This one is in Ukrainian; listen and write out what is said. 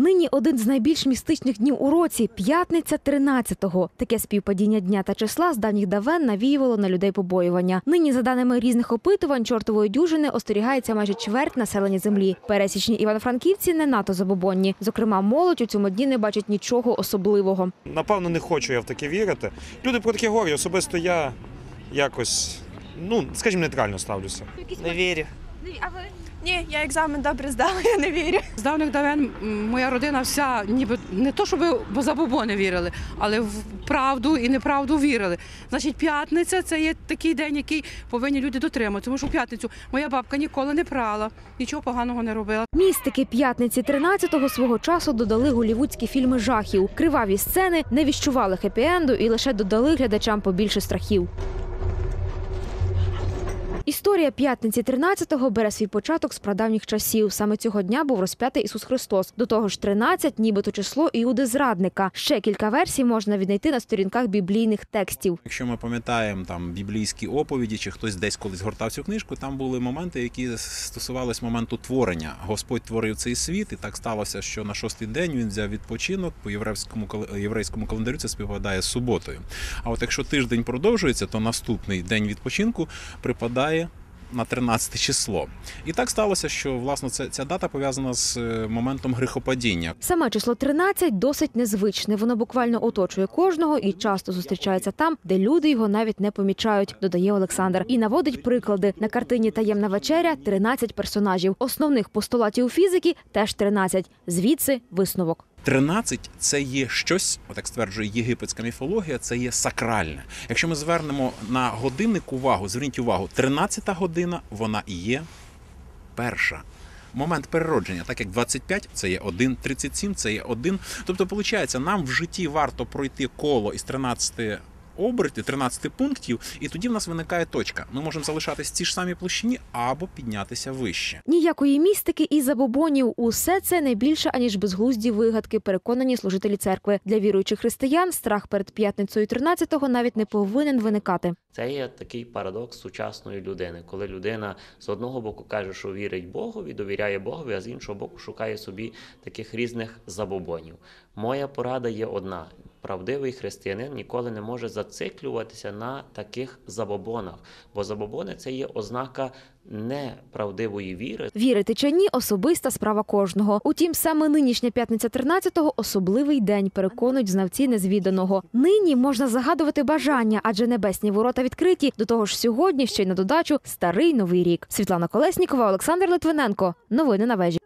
Нині один з найбільш містичних днів у році п'ятниця 13-го. Таке співпадіння дня та числа з давніх давен навіювало на людей побоювання. Нині, за даними різних опитувань, чортової дюжини остерігається майже чверть населення землі. Пересічні івано-франківці не надто забобонні. Зокрема, молодь у цьому дні не бачить нічого особливого. Напевно, не хочу я в таке вірити. Люди про таке говорять, особисто я якось, ну, скажімо, нейтрально ставлюся. Не вірю. Ні, я екзамен добре здала, я не вірю. З давних давен моя родина вся ніби не то, щоб бо забобони вірили, але в правду і неправду вірили. Значить, п'ятниця це є такий день, який повинні люди дотримати. Тому що в п'ятницю моя бабка ніколи не прала, нічого поганого не робила. Містики п'ятниці 13-го свого часу додали голівудські фільми жахів. Криваві сцени не віщували хеппі-енду і лише додали глядачам побільше страхів. Історія п'ятниці 13-го бере свій початок з прадавніх часів. Саме цього дня був розп'ятий Ісус Христос. До того ж, 13 – нібито число Іуди Зрадника. Ще кілька версій можна віднайти на сторінках біблійних текстів. Якщо ми пам'ятаємо там біблійські оповіді, чи хтось десь колись гортав цю книжку, там були моменти, які стосувалися моменту творення. Господь творив цей світ, і так сталося, що на шостий день він взяв відпочинок по єврейському єврейському календарю. Це співпадає з суботою. А от якщо тиждень продовжується, то наступний день відпочинку припадає. На 13 число, і так сталося, що власне це ця дата пов'язана з е, моментом грехопадіння. Саме число 13 досить незвичне. Воно буквально оточує кожного і часто зустрічається там, де люди його навіть не помічають, додає Олександр. І наводить приклади. На картині Таємна вечеря 13 персонажів. Основних постулатів фізики теж 13. Звідси висновок. 13 – це є щось, так стверджує єгипетська міфологія, це є сакральне. Якщо ми звернемо на годинник увагу, зверніть увагу, 13-та година вона і є перша. Момент переродження, так як 25 це є 1, 37 це є 1. Тобто, виходить, нам в житті варто пройти коло із 13 обертів, 13 пунктів, і тоді в нас виникає точка. Ми можемо залишатись в цій ж самій площині або піднятися вище. Ніякої містики і забобонів. Усе це не більше аніж безглузді вигадки, переконані служителі церкви. Для віруючих християн страх перед п'ятницею 13-го навіть не повинен виникати. Це є такий парадокс сучасної людини, коли людина з одного боку каже, що вірить Богові, довіряє Богові, а з іншого боку шукає собі таких різних забобонів. Моя порада є одна: правдивий християнин ніколи не може зациклюватися на таких забобонах, бо забобони це є ознака неправдивої віри. Вірити чи ні особиста справа кожного. Утім, саме нинішня п'ятниця 13-го – особливий день, переконують знавці незвіданого. Нині можна загадувати бажання, адже небесні ворота відкриті. До того ж, сьогодні ще й на додачу старий новий рік. Світлана Колеснікова, Олександр Литвиненко. Новини на вежі.